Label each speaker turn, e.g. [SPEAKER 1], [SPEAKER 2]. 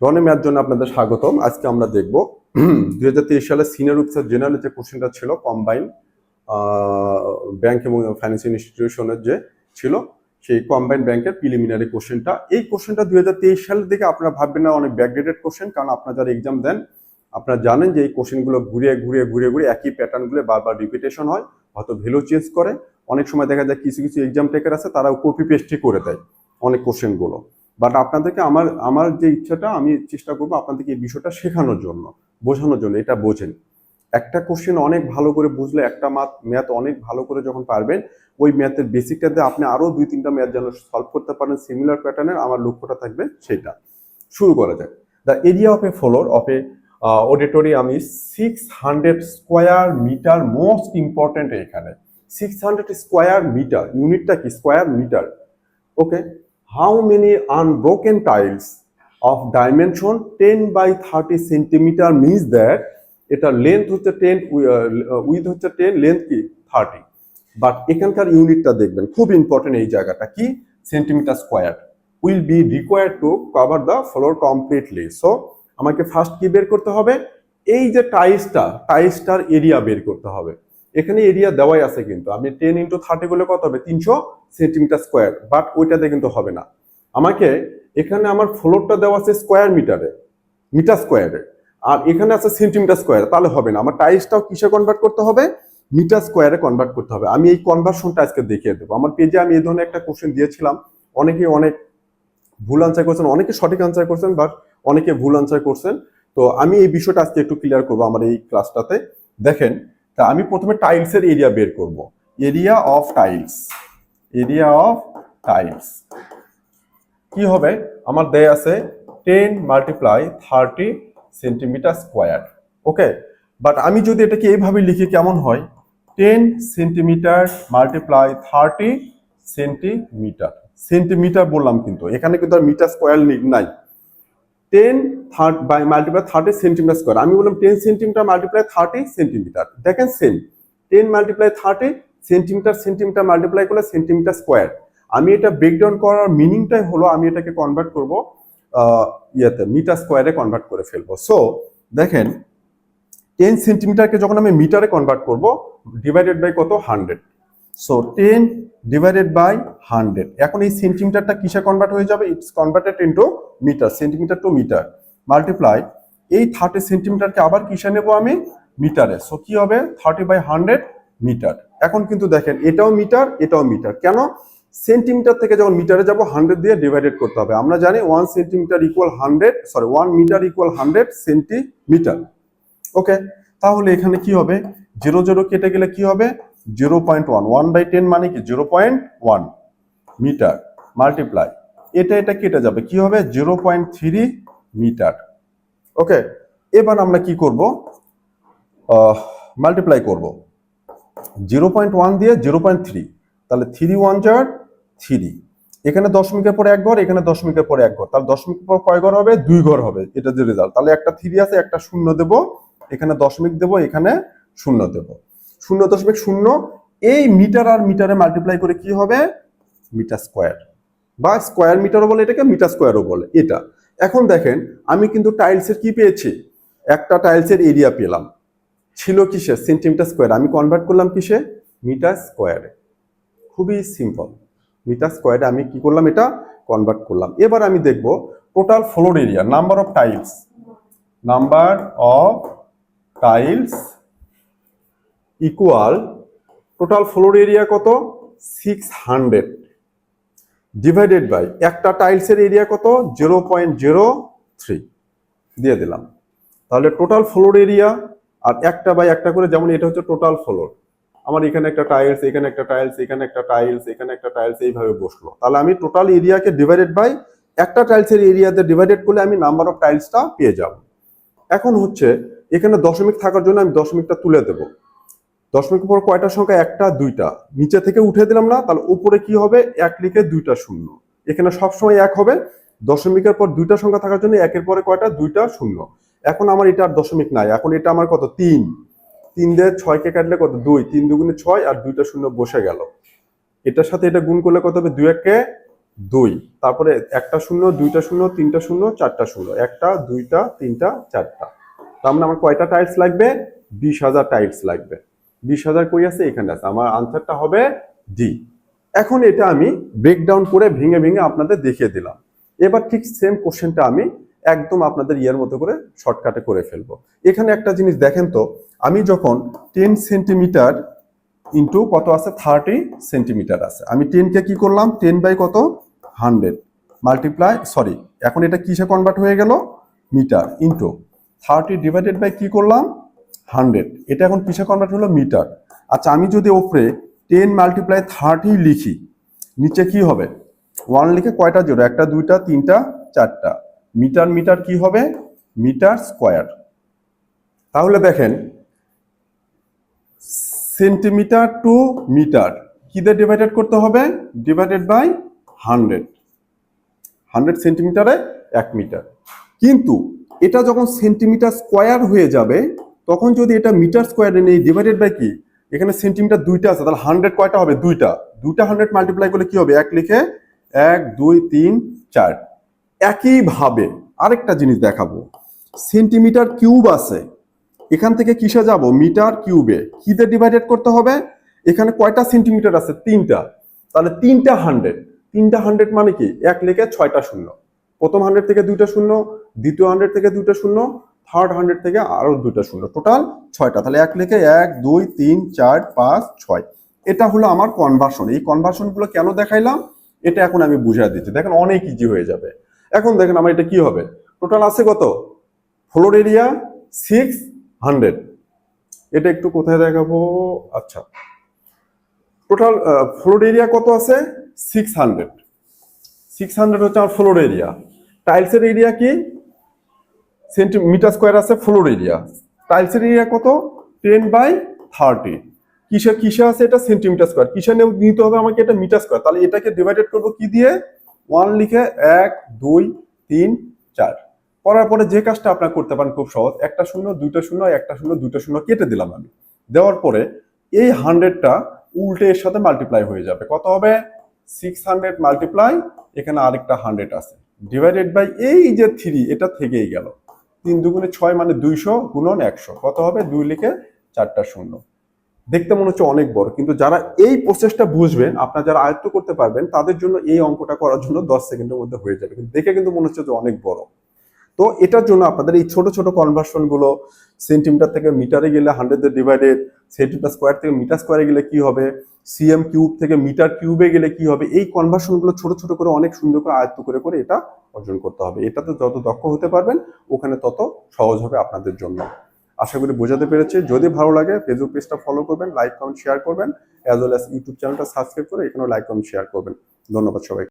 [SPEAKER 1] রনে math জন্য আপনাদের স্বাগতম। আজকে আমরা দেখব, দুই হাজার তেইশ সালে সিনিয়র অফিসার জেনারেল যে কোশ্চেনটা ছিল, কম্বাইন ব্যাংক এবং ফাইন্যান্সিয়াল ইনস্টিটিউশনের যে ছিল, সেই কম্বাইন ব্যাংকের প্রিলিমিনারি কোশ্চেনটা। এই কোশ্চেনটা দুই হাজার তেইশ সালের দিকে আপনারা ভাববেন না, অনেক ব্যাকডেটেড কোশ্চেন কারণ আপনারা যারা এক্সাম দেন, আপনারা জানেন যে এই কোশ্চেনগুলো ঘুরিয়ে ঘুরিয়ে ঘুরিয়ে ঘুরিয়ে একই প্যাটার্নগুলো বারবার রিপিটেশন হয়, হয়তো ভ্যালু চেঞ্জ করে। অনেক সময় দেখা যায় কিছু কিছু এক্সাম টেকার আছে, তারাও কপি পেস্টই করে দেয় অনেক কোশ্চেনগুলো। বাট আপনাদেরকে আমার আমার যে ইচ্ছাটা, আমি চেষ্টা করব আপনাদেরকে এই বিষয়টা শেখানোর জন্য, বোঝানোর জন্য, এটা বোঝেন। একটা কোশ্চেন অনেক ভালো করে বুঝলে, একটা মাত ম্যাথ অনেক ভালো করে যখন পারবেন, ওই ম্যাথের বেসিকটাতে আপনি আরও দুই, তিনটা ম্যাথ যেন সলভ করতে পারেন সিমিলার প্যাটার্নের আমার লক্ষ্যটা থাকবে সেটা। শুরু করা যাক। The area of a floor of a auditorium is six hundred square metre most important এখানে। সিক্স হান্ড্রেড স্কোয়ার মিটার ইউনিটটা কি? Square metre okay how many unbroken tiles of dimension 10 by 30 centimeter means that এটা length হচ্ছে ten width হচ্ছে ten length কি? Thirty but এখানকার ইউনিটটা দেখবেন, খুব ইম্পর্টেন্ট এই জায়গাটা। কি? Centimetre square will be required to cover the floor completely so আমাকে ফার্স্ট কি বের করতে হবে? এই যে টাইলসটা টাইলসটার এরিয়া বের করতে হবে। এখানে এরিয়া দেওয়াই আছে কিন্তু। আমি টেন ইন্টু থার্টি করলে কত হবে? তিনশো সেন্টিমিটার স্কোয়ার বাট ওইটাতে কিন্তু হবে না। আমাকে এখানে আমার ফ্লোরটা দেওয়া আছে স্কোয়ার মিটারে মিটার স্কোয়ারে আর এখানে আছে সেন্টিমিটার স্কোয়ার তাহলে হবে না। আমার টাইলসটাও কিসে কনভার্ট করতে হবে? মিটার স্কোয়ারে কনভার্ট করতে হবে। আমি এই কনভার্সনটা আজকে দেখিয়ে দেবো। আমার পেজে আমি এই ধরনের একটা কোশ্চেন দিয়েছিলাম। অনেকে অনেক ভুল আনসার করছেন, অনেকে সঠিক আনসার করছেন বাট অনেকে ভুল আনসার করছেন। তো আমি এই বিষয়টা আজকে একটু ক্লিয়ার করব আমার এই ক্লাসটাতে দেখেন তা আমি প্রথমে টাইলসের এরিয়া বের করব। Area of tiles. Area of tiles. কি হবে? আমার দেয় আছে ten multiply thirty centimetre square. Okay? But আমি যদি এটাকে এইভাবে লিখি কেমন হয়? Ten centimetre multiply thirty centimetre. Centimetre বললাম কিন্তু, এখানে কিন্তু মিটার স্কোয়ার নাই। Ten thirty by multiply thirty centimetre square আমি বললাম ten centimetre multiply thirty centimetre দেখেন same ten multiply thirty centimetre centimetre multiply করলে সেন্টিমিটার স্কোয়ার আমি এটা ব্রেকডাউন করার মিনিংটাই হলো আমি এটাকে কনভার্ট করব ইয়েতে মিটার স্কোয়ারে কনভার্ট করে ফেলব। সো দেখেন টেন সেন্টিমিটারকে যখন আমি মিটারে কনভার্ট করব ডিভাইডেড বাই কত? Hundred so ten divided by hundred এখন এই সেন্টিমিটারটা কিসে কনভার্ট হয়ে যাবে? It's converted into metre centimetre to metre multiply এই থার্টি সেন্টিমিটারকে আবার কিসে নেব আমি? মিটারে সো কি হবে? থার্টি বাই হান্ড্রেড মিটার এখন কিন্তু দেখেন, এটাও মিটার এটাও মিটার কেন? সেন্টিমিটার থেকে যখন মিটারে যাব হান্ড্রেড দিয়ে ডিভাইডেড করতে হবে। আমরা জানি one centimetre equal hundred sorry one metre equal hundred centimetre okay তাহলে এখানে কি হবে? জিরো জিরো কেটে গেলে কি হবে? Zero point one one by ten মানে কি? Zero point one metre multiply এটা এটা কেটে যাবে। কি হবে? Zero point three metre okay এবার আমরা কি করব? মাল্টিপ্লাই করব। জিরো পয়েন্ট ওয়ান দিয়ে জিরো পয়েন্ট থ্রি তাহলে থ্রি ওয়ান জার থ্রি এখানে দশমিকের পরে এক ঘর, এখানে দশমিকের পরে এক ঘর। তাহলে দশমিকের পর কয় ঘর হবে? দুই ঘর হবে। এটা যে রেজাল্ট তাহলে একটা থ্রি আছে, একটা শূন্য দেব। এখানে দশমিক দেব, এখানে শূন্য দেব। শূন্য দশমিক শূন্য, এই মিটার আর মিটারে মাল্টিপ্লাই করে কি হবে? Metre square. বা স্কোয়ার মিটারও বলে এটাকে, মিটার স্কোয়ারও বলে এটা। এখন দেখেন, আমি কিন্তু টাইলসের কি পেয়েছি? একটা টাইলসের এরিয়া পেলাম। ছিল কিসে? সেন্টিমিটার স্কোয়ার আমি কনভার্ট করলাম কিসে? মিটার স্কোয়ারে। খুবই সিম্পল মিটার স্কোয়ারে আমি কি করলাম এটা? কনভার্ট করলাম। এবার আমি দেখব total floor area number of tiles number of tiles equal total floor area কত? সিক্স হান্ড্রেড ডিভাইডেড বাই একটা টাইলসের এরিয়া কত? জিরো পয়েন্ট জিরো থ্রি দিয়ে দিলাম। তাহলে টোটাল ফ্লোর এরিয়া আর একটা বাই একটা করে, যেমন এটা হচ্ছে টোটাল ফ্লোর আমার এখানে একটা টাইলস এখানে একটা টাইলস এখানে একটা টাইলস এখানে একটা টাইলস এইভাবে বসল। তাহলে আমি টোটাল এরিয়াকে ডিভাইডেড বাই একটা টাইলসের এরিয়াতে ডিভাইডেড করলে আমি নাম্বার অফ টাইলসটা পেয়ে যাব। এখন হচ্ছে, এখানে দশমিক থাকার জন্য আমি দশমিকটা তুলে দেব। দশমিকের পর কয়টা সংখ্যা? একটা, দুইটা। নিচে থেকে উঠে দিলাম না, তাহলে উপরে কি হবে? এক লিখে দুইটা শূন্য। এখানে সবসময় এক হবে। দশমিকের পর দুইটা সংখ্যা থাকার জন্য একের পরে কয়টা? দুইটা শূন্য। এখন আমার এটা আর দশমিক নাই। এখন এটা আমার কত? তিন। তিন দিয়ে ছয়কে কাটলে কত? দুই। তিন দুগুণে ছয় আর দুইটা শূন্য বসে গেল। এটার সাথে এটা গুণ করলে কত হবে? দুই একে দুই। তারপরে একটা শূন্য, দুইটা শূন্য, তিনটা শূন্য, চারটা শূন্য। একটা, দুইটা, তিনটা, চারটা। তার মানে আমার কয়টা টাইলস লাগবে? বিশ হাজার টাইলস লাগবে। বিশ হাজার কই আছে? এখানে আছে। আমার আনসারটা হবে ডি এখন এটা আমি ব্রেকডাউন করে ভেঙে ভেঙে আপনাদের দেখিয়ে দিলাম। এবার ঠিক সেম কোশ্চেনটা আমি একদম আপনাদের ইয়ের মতো করে শর্টকাটে করে ফেলব। এখানে একটা জিনিস দেখেন তো, আমি যখন টেন সেন্টিমিটার ইন্টু কত আছে? থার্টি সেন্টিমিটার আছে। আমি টেনকে কি করলাম? টেন বাই কত? হান্ড্রেড মাল্টিপ্লাই সরি এখন এটা কিসে কনভার্ট হয়ে গেল? Metre into thirty divided by কি করলাম? হান্ড্রেড। এটা এখন কিসে কনভার্ট হলো মিটার। আচ্ছা আমি যদি ওপরে টেন মাল্টিপ্লাই থার্টি লিখি, নিচে কি হবে? ওয়ান লিখে কয়টা জিরো একটা, দুইটা, তিনটা, চারটা। মিটার মিটার কি হবে? Metre square. তাহলে দেখেন, সেন্টিমিটার টু মিটার কি দিয়ে ডিভাইডেড করতে হবে? ডিভাইডেড বাই হান্ড্রেড হান্ড্রেড সেন্টিমিটারে এক মিটার। কিন্তু এটা যখন সেন্টিমিটার স্কোয়ার হয়ে যাবে তখন যদি এটা মিটার স্কোয়ারে নেই ডিভাইডেড বাই কি? এখানে সেন্টিমিটার দুইটা আছে, তাহলে হান্ড্রেড কয়টা হবে? দুইটা। দুইটা হান্ড্রেড মাল্টিপ্লাই করলে কি হবে? এক লিখে এক, দুই, তিন, চার। একইভাবে আরেকটা জিনিস দেখাবো। সেন্টিমিটার কিউব আছে। এখান থেকে কিসে যাব? মিটার কিউবে। কি দিয়ে ডিভাইডেড করতে হবে? এখানে কয়টা সেন্টিমিটার আছে? তিনটা। তাহলে তিনটা হান্ড্রেড তিনটা হান্ড্রেড মানে কি? এক লেখে ছয়টা শূন্য। প্রথম হান্ড্রেড থেকে দুইটা শূন্য, দ্বিতীয় হান্ড্রেড থেকে দুইটা শূন্য থার্ড হান্ড্রেড থেকে আরও দুইটা শূন্য। টোটাল ছয়টা। তাহলে এক লেখে এক, দুই, তিন, চার, পাঁচ, ছয়। এটা হলো আমার কনভার্সন এই কনভার্সনগুলো কেন দেখাইলাম? এটা এখন আমি বুঝিয়ে দিচ্ছি। দেখেন অনেক ইজি হয়ে যাবে। এখন দেখেন আমার এটা কি হবে? টোটাল আছে কত? ফ্লোর এরিয়া সিক্স হান্ড্রেড এটা একটু কোথায় দেখাবো? আচ্ছা। টোটাল ফ্লোর এরিয়া কত আছে? সিক্স হান্ড্রেড সিক্স হান্ড্রেড হচ্ছে আমার ফ্লোর এরিয়া টাইলসের এরিয়া কি? সেন্টিমিটার স্কোয়ার আছে ফ্লোর এরিয়া। টাইলসের এরিয়া কত? Ten by thirty. কিসে কিসে আছে এটা? Centimetre square. কিসে নিতে হবে আমাকে এটা মিটার স্কোয়ার? তাহলে এটাকে ডিভাইডেড করব কি দিয়ে? ওয়ান লিখে এক, দুই, তিন, চার। করার পরে যে কাজটা আপনার করতে পারেন খুব সহজ। একটা শূন্য, দুইটা শূন্য, একটা শূন্য, দুইটা শূন্য কেটে দিলাম আমি। দেওয়ার পরে এই হান্ড্রেডটা উল্টে এর সাথে মাল্টিপ্লাই হয়ে যাবে। কত হবে? সিক্স হান্ড্রেড মাল্টিপ্লাই এখানে আরেকটা হান্ড্রেড আছে। ডিভাইডেড বাই এই যে থ্রি এটা থেকেই গেল। তিন দুগুণে ছয় মানে দুইশো গুণন একশো। কত হবে? দুই লিখে চারটা শূন্য। দেখতে মনে হচ্ছে অনেক বড়, কিন্তু যারা এই প্রসেসটা বুঝবেন, আপনারা যারা আয়ত্ত করতে পারবেন, তাদের জন্য এই অঙ্কটা করার জন্য দশ সেকেন্ডের মধ্যে হয়ে যাবে। কিন্তু দেখে কিন্তু মনে হচ্ছে যে অনেক বড়। তো এটার জন্য আপনাদের এই ছোট ছোট কনভার্সনগুলো সেন্টিমিটার থেকে মিটারে গেলে হান্ড্রেড ডিভাইডেড সেন্টিমিটার স্কোয়ার থেকে মিটার স্কোয়ারে গেলে কি হবে? সিএম কিউব থেকে মিটার কিউবে গেলে কি হবে? এই কনভার্সনগুলো ছোট ছোট করে, অনেক সুন্দর করে, আয়ত্ত করে করে এটা অর্জন করতে হবে। এটাতে যত দক্ষ হতে পারবেন, ওখানে তত সহজ হবে আপনাদের জন্য। আশা করি বোঝাতে পেরেছি। যদি ভালো লাগে ফেসবুক পেজটা ফলো করবেন লাইক কমেন্ট শেয়ার করবেন। অ্যাজ ওয়েল অ্যাজ ইউটিউব চ্যানেলটা সাবস্ক্রাইব করে এখানেও লাইক কমেন্ট শেয়ার করবেন। ধন্যবাদ সবাই